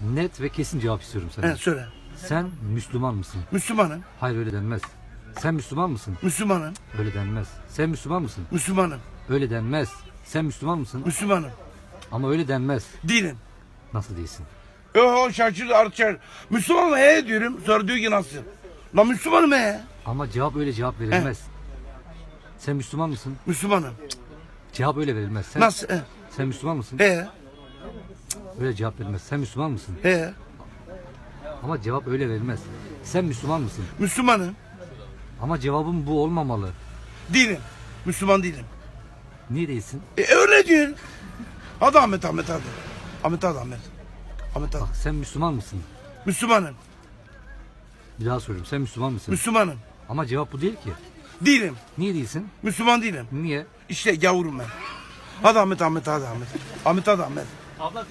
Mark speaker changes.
Speaker 1: Net ve kesin cevap istiyorum senden.
Speaker 2: He söyle.
Speaker 1: Sen Müslüman mısın?
Speaker 2: Müslümanım.
Speaker 1: Hayır öyle denmez. Sen Müslüman mısın?
Speaker 2: Müslümanım.
Speaker 1: Öyle denmez. Sen Müslüman mısın?
Speaker 2: Müslümanım.
Speaker 1: Öyle denmez. Sen Müslüman mısın?
Speaker 2: Müslümanım.
Speaker 1: Ama öyle denmez.
Speaker 2: Değilim.
Speaker 1: Nasıl değilsin?
Speaker 2: Yo şaşırdı artık. Müslüman mı? He diyorum. Sonra diyor ki nasıl? Lan Müslümanım he.
Speaker 1: Ama cevap öyle cevap verilmez. Sen Müslüman mısın?
Speaker 2: Müslümanım.
Speaker 1: Cevap öyle verilmez. Sen,
Speaker 2: Nasıl? He.
Speaker 1: sen Müslüman mısın?
Speaker 2: He.
Speaker 1: Öyle cevap verilmez. Sen Müslüman mısın?
Speaker 2: He.
Speaker 1: Ama cevap öyle verilmez. Sen Müslüman mısın?
Speaker 2: Müslümanım.
Speaker 1: Ama cevabın bu olmamalı.
Speaker 2: Değilim. Müslüman değilim.
Speaker 1: Niye değilsin?
Speaker 2: E öyle diyor. Hadi Ahmet Ahmet hadi. Ahmet hadi Ahmet. Ahmet hadi.
Speaker 1: Bak sen Müslüman mısın?
Speaker 2: Müslümanım.
Speaker 1: Bir daha soruyorum. Sen Müslüman mısın?
Speaker 2: Müslümanım.
Speaker 1: Ama cevap bu değil ki.
Speaker 2: Değilim.
Speaker 1: Niye değilsin?
Speaker 2: Müslüman değilim.
Speaker 1: Niye?
Speaker 2: İşte gavurum ben. Hadi Ahmet Ahmet hadi Ahmet. Ahmet hadi Ahmet.
Speaker 3: Abla